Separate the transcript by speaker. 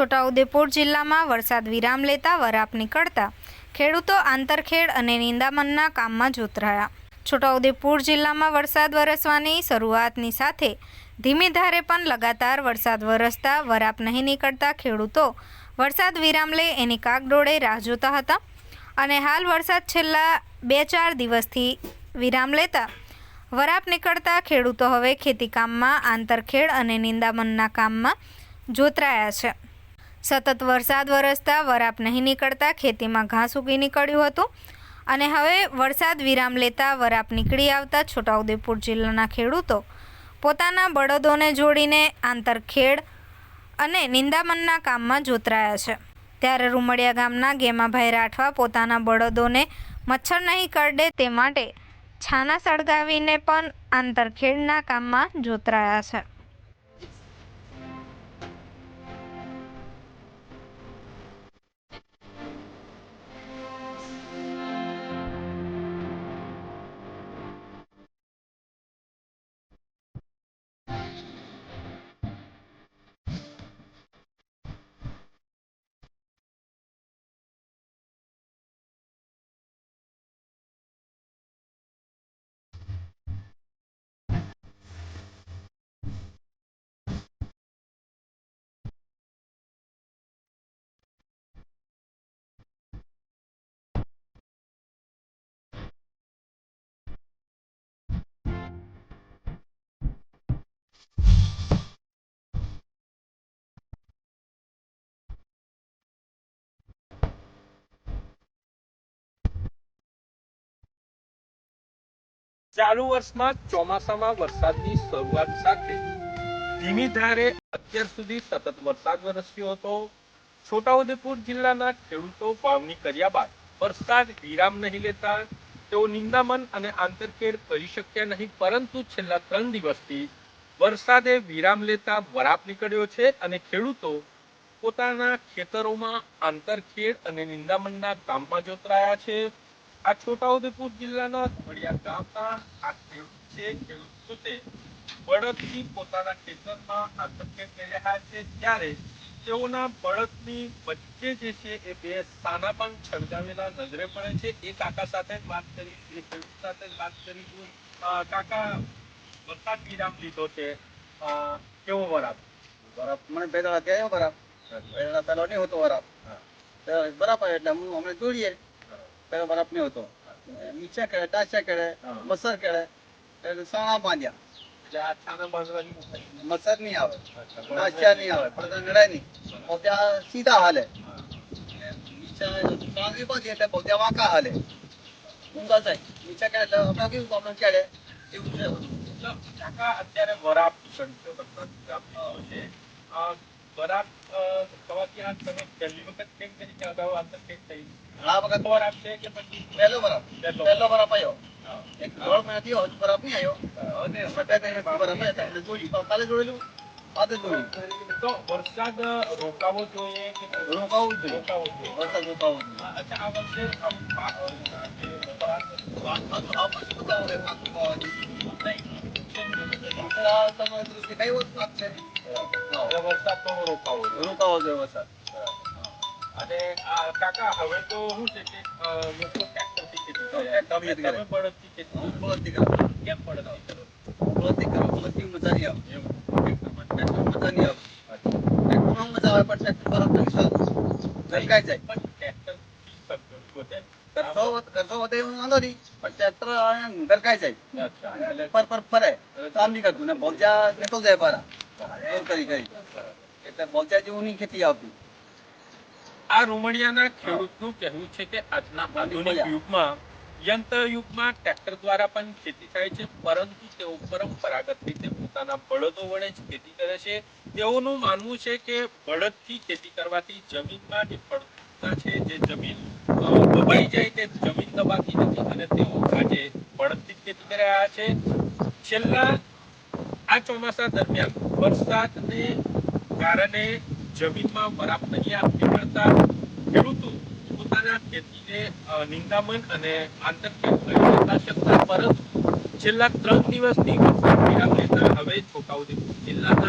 Speaker 1: છોટાઉદેપુર જિલ્લામાં વરસાદ વિરામ લેતા વરાપ નીકળતા ખેડૂતો આંતરખેડ અને નિંદામણના કામમાં જોતરાયા. છોટાઉદેપુર જિલ્લામાં વરસાદ વરસવાની શરૂઆતની સાથે ધીમી ધારે પણ લગાતાર વરસાદ વરસતા વરાપ નહીં નીકળતા ખેડૂતો વરસાદ વિરામ લે એની કાગડોળે રાહ જોતા હતા અને હાલ વરસાદ છેલ્લા બે ચાર દિવસથી વિરામ લેતા વરાપ નીકળતા ખેડૂતો હવે ખેતીકામમાં આંતરખેડ અને નિંદામણના કામમાં જોતરાયા છે. સતત વરસાદ વરસતા વરાપ નહીં નીકળતા ખેતીમાં ઘાસ ઉગી નીકળ્યું હતું. અને હવે વરસાદ વિરામ લેતા વરાપ નીકળી આવતા છોટાઉદેપુર જિલ્લાના ખેડૂતો પોતાના બળદોને જોડીને આંતરખેડ અને નિંદામણના કામમાં જોતરાયા છે. ત્યારે રૂમડિયા ગામના ગેમાભાઈ રાઠવા પોતાના બળદોને મચ્છર નહીં કરડે તે માટે છાના સળગાવીને પણ આંતરખેડના કામમાં જોતરાયા છે.
Speaker 2: ચાલુ વર્ષમાં ચોમાસામાં વરસાદની શરૂઆત સાથે. ધીમી ધારે અત્યાર સુધી સતત વરસાદ વરસ્યો હતો. છોટાઉદેપુર જિલ્લાના ખેડૂતો વાવણી કર્યા બાદ વરસાદ વિરામ નહીં લેતા તેઓ નિંદામન અને આંતરખેડ કરી શક્યા નહીં, પરંતુ છેલ્લા ત્રણ દિવસથી વરસાદે વિરામ લેતા વરાપ નીકળ્યો છે અને ખેડૂતો પોતાના ખેતરોમાં આંતરખેડ અને નિંદામણના કામમાં જોતરાયા છે. આ છોટાઉદેપુર જિલ્લાના ધોળિયા ગામના આ ખેડૂત છે ખેડૂત છે બળદથી પોતાના ખેતરમાં આંતરખેડ કરી રહ્યા છે. ત્યારે તેઓના બળદની વચ્ચે જે છે એ બે સાના પણ છંગાવેલા નજરે પડે છે. એ કાકા સાથે જ વાત કરી એ ખેડૂત સાથે જ વાત કરી. કાકા વરસાદ વિરામ લીધો છે. કેવો વરાપ
Speaker 3: વરાપ મને પેલા કહેજો વરાપ પહેલા પહેલો નહીં હોતો
Speaker 2: વરાપ.
Speaker 3: તો એટલે હું અમને દોડીએ પેલો બરફ નહીં હોતો નીચે કરે ટાચા કરે
Speaker 2: હા.
Speaker 3: મસર કરે એટલે સાણા બાંધ્યા
Speaker 2: એટલે આ છાના બાંધવાની ઉપાય.
Speaker 3: મસર નહીં આવે
Speaker 2: અચ્છા,
Speaker 3: ટાચા નહીં આવે પડદા નડાય નહીં પોત્યા સીધા હાલે નીચે સાંગી બાંધી એટલે પોત્યા વાંકા હાલે ઊંઘા થાય નીચે કરે એટલે આપણે કેવું આપણે ચડે એવું છે
Speaker 2: તો કાકા અત્યારે વરાપ સંતો તત્વ આપી છે અ, વરાપ થવાથી આ તમે પહેલી વખત કેમ કરી કે અગાઉ આ કેમ થઈ.
Speaker 3: ઘણા વખત
Speaker 2: વરાપ છે કે પછી
Speaker 3: પહેલો બરફ
Speaker 2: પહેલો?
Speaker 3: બરાબ આવ્યો એક દોઢ મહિના થયો હજુ બરાબ નહીં આવ્યો અને અમે બે ત્રણ મહિના બરફ આવ્યા હતા એટલે જોડી કાલે જોડેલું આજે જોડી
Speaker 2: તો વરસાદ રોકાવો જોઈએ કે
Speaker 3: રોકાવું જોઈએ.
Speaker 2: રોકાવો જોઈએ?
Speaker 3: વરસાદ રોકાવો જોઈએ.
Speaker 2: અચ્છા આ વર્ષે કે વરાપ
Speaker 3: આ દૃષ્ટિ કઈ વસ્તુ છે? મજા આવે. પણ ટ્રેક્ટર જાય.
Speaker 2: પણ
Speaker 3: કરતો વધે એવું વાંધો નહીં, પણ ટ્રેક્ટર ગરકાઈ જાય. પર પર ફરે કામ નહીં કરતું ને ભોજા નીકળ જાય પારા દૂર કરી કરી એટલે ભોજા જેવું નહીં ખેતી આવતી.
Speaker 2: આ રૂમડિયાના ખેડૂતનું કહેવું છે કે આજના આધુનિક યુગમાં યંત્ર યુગમાં ટ્રેક્ટર દ્વારા પણ ખેતી થાય છે પરંતુ તેઓ પરંપરાગત રીતે પોતાના બળદો વડે જ ખેતી કરે છે. તેઓનું માનવું છે કે બળદથી ખેતી કરવાથી જમીનમાં જે ફળદ્રુપતા છે જે જમીન દબાઈ જાય તે જમીન દબાતી નથી અને તેઓ આજે બળદથી ખેતી કરી રહ્યા છે. છેલ્લા આ ચોમાસા દરમિયાન વરસાદને કારણે જમીનમાં વરાપ નહીં આપવી પડતા ખેડૂતો પોતાના ખેતીને નિંદામન અને આંતરખેત કરી લેતા શકતા, પરંતુ છેલ્લા ત્રણ દિવસથી વરસાદ વિરામ લેતા હવે છોટાઉદેપુર જિલ્લાના